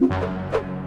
Música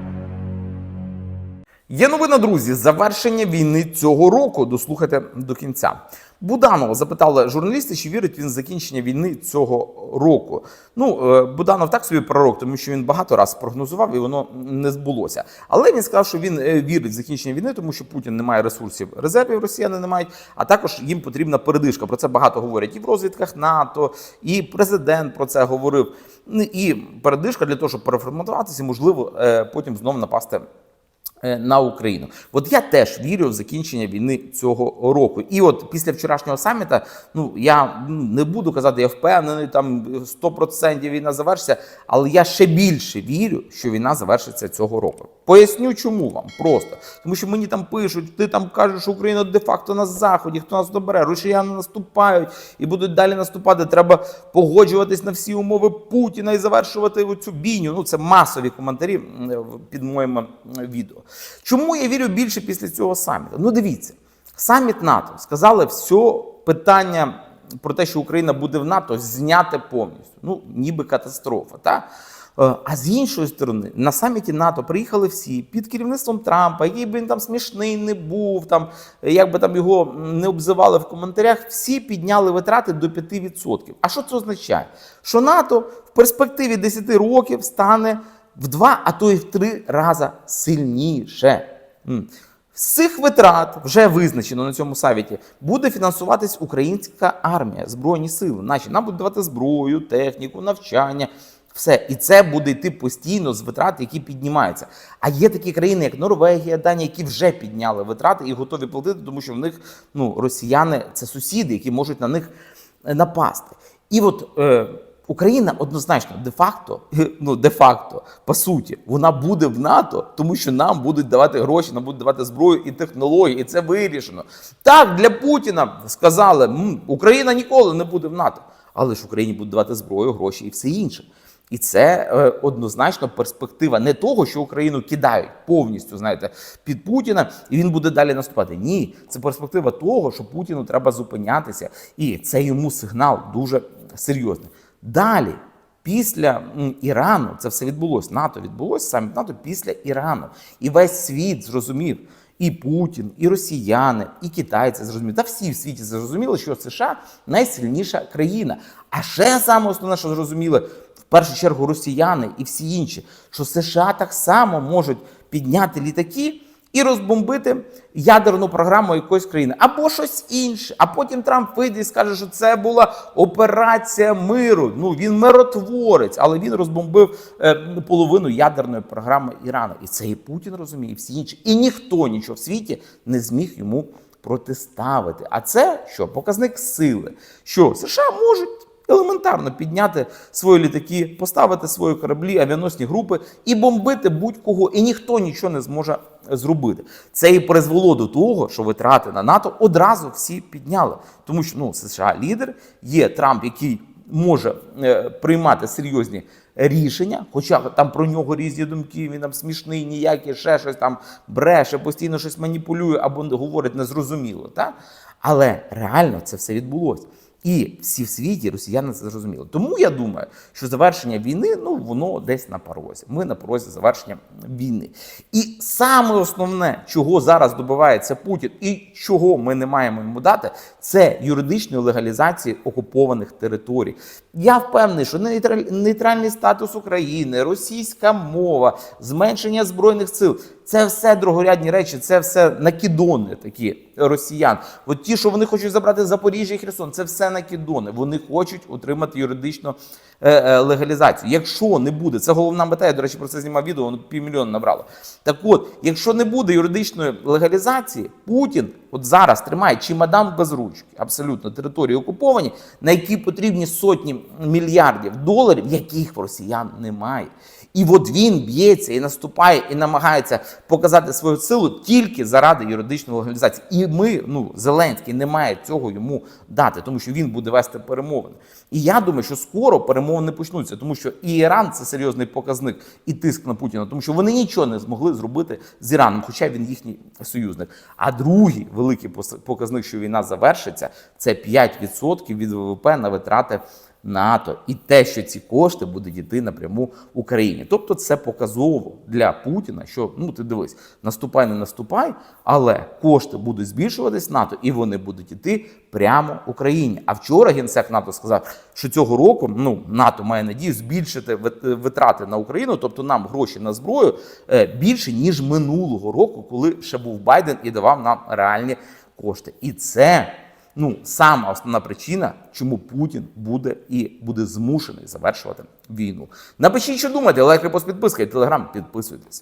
Є новина, друзі, завершення війни цього року. Дослухайте до кінця. Буданова запитали журналісти, чи вірить він в закінчення війни цього року. Ну, е, Буданов так собі пророк, тому що він багато раз прогнозував і воно не збулося. Але він сказав, що він е, вірить в закінчення війни, тому що Путін не має ресурсів резервів, росіяни не мають, а також їм потрібна передишка. Про це багато говорять і в розвідках НАТО, і президент про це говорив. Ну, І передишка для того, щоб переформатуватися, можливо, е, потім знову напасти на Україну. От я теж вірю в закінчення війни цього року. І от після вчорашнього саміта, ну я ну, не буду казати, я впевнений, там 100% війна завершиться, але я ще більше вірю, що війна завершиться цього року. Поясню, чому вам просто тому, що мені там пишуть, ти там кажеш, що Україна де-факто на заході, хто нас добере, росіяни наступають і будуть далі наступати. Треба погоджуватись на всі умови Путіна і завершувати цю бійню. Ну це масові коментарі м, під моїм відео. Чому я вірю більше після цього саміту? Ну дивіться, саміт НАТО сказали все питання про те, що Україна буде в НАТО, зняте повністю. Ну, ніби катастрофа. Та? Е, А з іншої сторони, на саміті НАТО приїхали всі під керівництвом Трампа, який би він там смішний не був, там як би там його не обзивали в коментарях, всі підняли витрати до 5%. А що це означає? Що НАТО в перспективі 10 років стане в два, а то й в три рази сильніше. З цих витрат вже визначено на цьому сайті буде фінансуватись українська армія, збройні сили. Наші нам будуть давати зброю, техніку, навчання. Все, і це буде йти постійно з витрат, які піднімаються. А є такі країни, як Норвегія, Данія, які вже підняли витрати і готові платити, тому що в них ну, росіяни це сусіди, які можуть на них е, напасти. І от е, Україна однозначно де-факто, ну де-факто, по суті, вона буде в НАТО, тому що нам будуть давати гроші, нам будуть давати зброю і технології, і це вирішено. Так, для Путіна сказали, «М, Україна ніколи не буде в НАТО, але ж Україні будуть давати зброю, гроші і все інше. І це е, однозначно перспектива не того, що Україну кидають повністю, знаєте, під Путіна, і він буде далі наступати. Ні, це перспектива того, що Путіну треба зупинятися, і це йому сигнал дуже серйозний. Далі, після Ірану, це все відбулося. НАТО відбулося саміт НАТО після Ірану. І весь світ зрозумів. І Путін, і росіяни, і китайці зрозуміли. Та всі в світі зрозуміли, що США найсильніша країна. А ще саме основне, що зрозуміли в першу чергу росіяни і всі інші, що США так само можуть підняти літаки і розбомбити ядерну програму якоїсь країни або щось інше. А потім Трамп вийде і скаже, що це була операція миру. Ну він миротворець, але він розбомбив е, половину ядерної програми Ірану. І це і Путін розуміє, і всі інші. І ніхто нічого в світі не зміг йому протиставити. А це що? Показник сили, що США можуть. Елементарно підняти свої літаки, поставити свої кораблі, авіаносні групи і бомбити будь-кого, і ніхто нічого не зможе зробити. Це і призвело до того, що витрати на НАТО одразу всі підняли. Тому що ну, США лідер, є Трамп, який може е, приймати серйозні рішення, хоча там про нього різні думки, він там смішний, ніякий, ще щось там бреше, постійно щось маніпулює або говорить незрозуміло. Та? Але реально це все відбулося. І всі в світі росіяни це зрозуміли. Тому я думаю, що завершення війни ну воно десь на порозі. Ми на порозі завершення війни. І саме основне, чого зараз добивається Путін, і чого ми не маємо йому дати, це юридичної легалізації окупованих територій. Я впевнений, що нейтральний статус України, російська мова, зменшення збройних сил. Це все другорядні речі, це все накидони такі росіян. От ті, що вони хочуть забрати Запоріжжя і Херсон, це все накидони. Вони хочуть отримати юридичну е, е, легалізацію. Якщо не буде, це головна мета. Я до речі про це знімав відео, воно півмільйона набрало. Так от, якщо не буде юридичної легалізації, Путін от зараз тримає чемодан без ручки, абсолютно території окуповані, на які потрібні сотні мільярдів доларів, яких росіян немає. І от він б'ється і наступає, і намагається показати свою силу тільки заради юридичної легалізації. І ми, ну Зеленський, не має цього йому дати, тому що він буде вести перемовини. І я думаю, що скоро перемовини почнуться, тому що і Іран це серйозний показник і тиск на Путіна, тому що вони нічого не змогли зробити з Іраном, хоча він їхній союзник. А другий великий показник, що війна завершиться, це 5% від ВВП на витрати НАТО, і те, що ці кошти будуть йти напряму Україні. Тобто, це показово для Путіна, що ну ти дивись, наступай, не наступай, але кошти будуть збільшуватись НАТО, і вони будуть йти прямо Україні. А вчора генсек НАТО сказав, що цього року ну НАТО має надію збільшити витрати на Україну, тобто нам гроші на зброю е, більше ніж минулого року, коли ще був Байден і давав нам реальні кошти. І це ну сама основна причина, чому Путін буде і буде змушений завершувати війну. Напишіть, що думаєте, лайк, репост, підписка і телеграм. Підписуйтесь.